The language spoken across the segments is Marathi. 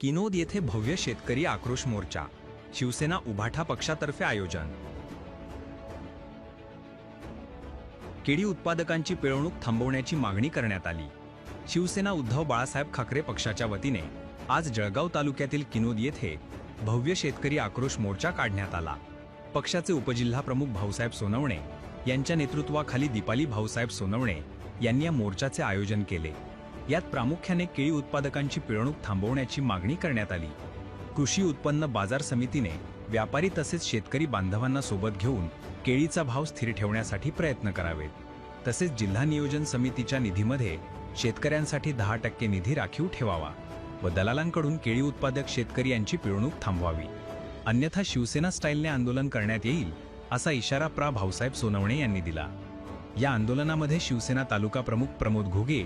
किनोद येथे भव्य शेतकरी आक्रोश मोर्चा शिवसेना उभाठा पक्षातर्फे आयोजन. केळी उत्पादकांची पिळवणूक थांबवण्याची मागणी करण्यात आली. शिवसेना उद्धव बाळासाहेब ठाकरे पक्षाच्या वतीने आज जळगाव तालुक्यातील किनोद येथे भव्य शेतकरी आक्रोश मोर्चा काढण्यात आला. पक्षाचे उपजिल्हाप्रमुख भाऊसाहेब सोनवणे यांच्या नेतृत्वाखाली दीपाली भाऊसाहेब सोनवणे यांनी या मोर्चाचे आयोजन केले. यात प्रामुख्याने केळी उत्पादकांची पिळवणूक थांबवण्याची मागणी करण्यात आली. कृषी उत्पन्न बाजार समितीने व्यापारी तसेच शेतकरी बांधवांना सोबत घेऊन केळीचा भाव स्थिर ठेवण्यासाठी प्रयत्न करावेत. तसेच जिल्हा नियोजन समितीच्या निधीमध्ये शेतकऱ्यांसाठी दहा टक्के निधी राखीव ठेवावा व दलालांकडून केळी उत्पादक शेतकरी यांची पिळवणूक थांबवावी. अन्यथा शिवसेना स्टाईलने आंदोलन करण्यात येईल असा इशारा प्रा. भाऊसाहेब सोनवणे यांनी दिला. या आंदोलनामध्ये शिवसेना तालुका प्रमुख प्रमोद घुगे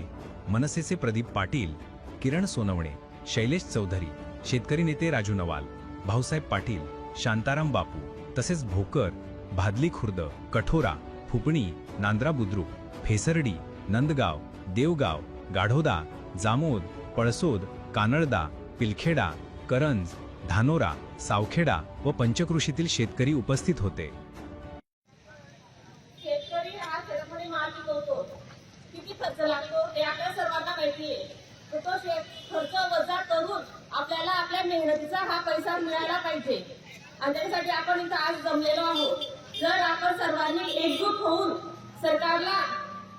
मनसेचे प्रदीप पाटील किरण सोनवणे शैलेश चौधरी शेतकरी नेते राजू नवाल भाऊसाहेब पाटील शांताराम बापू तसेच भोकर भादली खुर्द कठोरा फुपणी नांद्रा बुद्रुक फेसर्डी नंदगाव देवगाव गाढोदा जामोद पळसोद कानळदा पिलखेडा करंज धानोरा सावखेडा व पंचकृषीतील शेतकरी उपस्थित होते शेतकरी हा शेतामध्ये माल पिकवतो किती खर्च लागतो हे आपल्या सर्वांना माहिती आहे तर तो खर्च वजा करून आपल्याला आपल्या मेहनतीचा हा पैसा मिळाला पाहिजे. आणि त्यासाठी आपण इथं आज जमलेलो आहोत. जर आपण सर्वांनी एकजूट होऊन सरकारला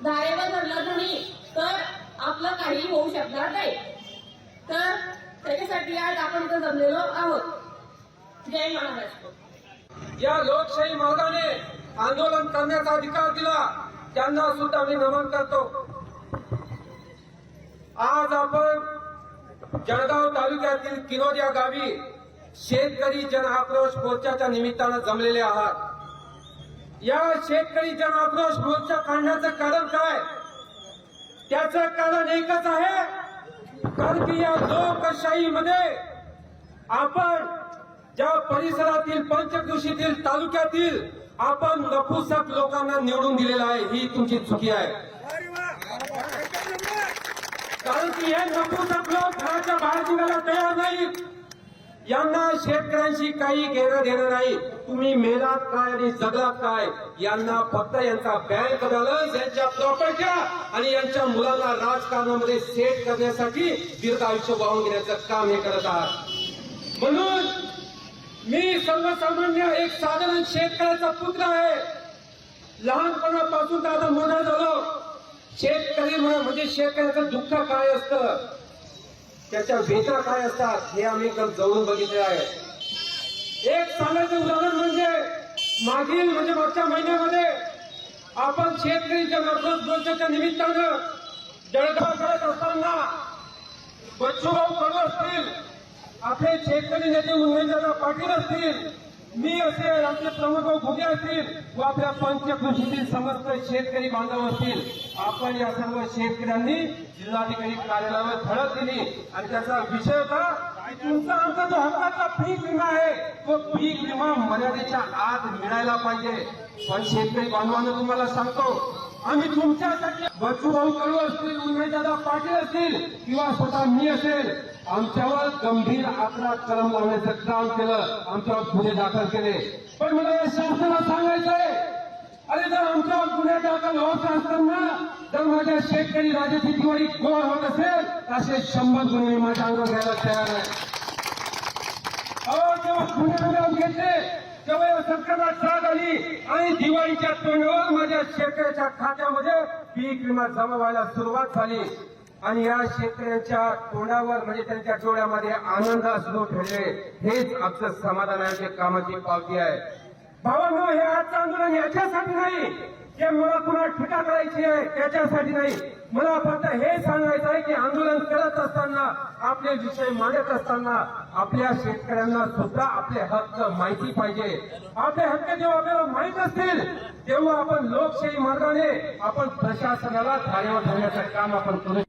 धारेवर धरलं नाही तर आपलं काही होऊ शकणार नाही. तर त्याच्यासाठी आज आपण इथं जमलेलो आहोत. जय महाराष्ट्र. या लोकशाही मार्गाने आंदोलन करण्याचा अधिकार दिला त्यांना सुद्धा मी नमन करतो. आज आपण जळगाव तालुक्यातील किनोद या गावी शेतकरी जन आक्रोश मोर्चाच्या निमित्तानं जमलेले आहात. या शेतकरी जन आक्रोश मोर्चा काढण्याचं कारण काय? त्याचं कारण एकच आहे कारण की या लोकशाहीमध्ये आपण ज्या परिसरातील पंचकृषीतील तालुक्यातील आपण नपुसक लोकांना निवडून दिलेला आहे ही तुमची चुकी आहे. कारण की हे नपुसक लोक घराच्या बाहेर निघायला तयार नाहीत. यांना शेतकऱ्यांशी काही घेणं देणं नाही. तुम्ही मेलात काय आणि जगलात काय यांना फक्त यांचा बँक बॅलन्स यांच्या प्रॉपर्ट्या आणि यांच्या मुलांना राजकारणामध्ये सेट करण्यासाठी दीर्घ आयुष्य वाहून घेण्याचं काम हे करत आहात. म्हणून मी सर्वसामान्य एक साधारण शेतकऱ्याचा पुत्र आहे. लहानपणापासून तर आता मोठा झालो. शेतकरी म्हणजे शेतकऱ्याचं दुःख काय असतं? त्याच्या वेदना काय असतात? हे आम्ही एकदम जवळून बघितले आहे. एक सांगायचं उदाहरण म्हणजे मागील म्हणजे मागच्या महिन्यामध्ये आपण शेतकरीच्या नफरत मोर्चाच्या निमित्तानं जळगाव करत असताना बच्चूभाऊ कडू असतील आपले शेतकरी नेते उमेदवार पाटील असतील मी असेल आपले प्रमुख भुगे असतील व आपल्या पंचकृषीतील समस्त शेतकरी बांधव असतील. आपण या सर्व शेतकऱ्यांनी जिल्हाधिकारी कार्यालयावर धडक दिली. आणि त्याचा विषय होता तुमचा आमचा जो हक्काचा पीक विमा आहे तो पीक विमा मर्यादेच्या आत मिळायला पाहिजे. पण शेतकरी बांधवांना तुम्हाला सांगतो आम्ही तुमच्यासाठी बच्चूभाऊ कडू असतील उमेदवार पाटील असतील किंवा स्वतः मी असेल आमच्यावर गंभीर अपराध कलम लावण्याचं काम केलं आमच्यावर गुन्हे दाखल केले. पण मला या शासनाला सांगायचंय अरे जर आमच्यावर गुन्हे दाखल होत असताना जर माझ्या शेतकरी राजाची दिवाळी गोळ होत असेल तर असे शंभर गुन्हे मी माझ्या अंगावर घ्यायला तयार आहे. अहो जेव्हा गुन्हे घेतले त्यामुळे या सरकारला आली आणि दिवाळीच्या तोंडावर माझ्या शेतकऱ्याच्या खात्यामध्ये पीक विमा जमा व्हायला सुरुवात झाली. आणि या शेतकऱ्यांच्या तोंडावर म्हणजे त्यांच्या डोळ्यामध्ये आनंद असलो ठरले हेच आमचं समाधानाच्या कामाची पावती आहे. भावांनो हे आजचं आंदोलन याच्यासाठी नाही. की मला पुन्हा टीका करायची आहे त्याच्यासाठी नाही. मला फक्त हे सांगायचं आहे की आंदोलन करत असताना आपले विषय मांडत असताना आपल्या शेतकऱ्यांना सुद्धा आपले हक्क माहिती पाहिजे. आपले हक्क जेव्हा आपल्याला माहीत असतील तेव्हा आपण लोकशाही मार्गाने आपण प्रशासनाला धारेवर धरण्याचं काम आपण करू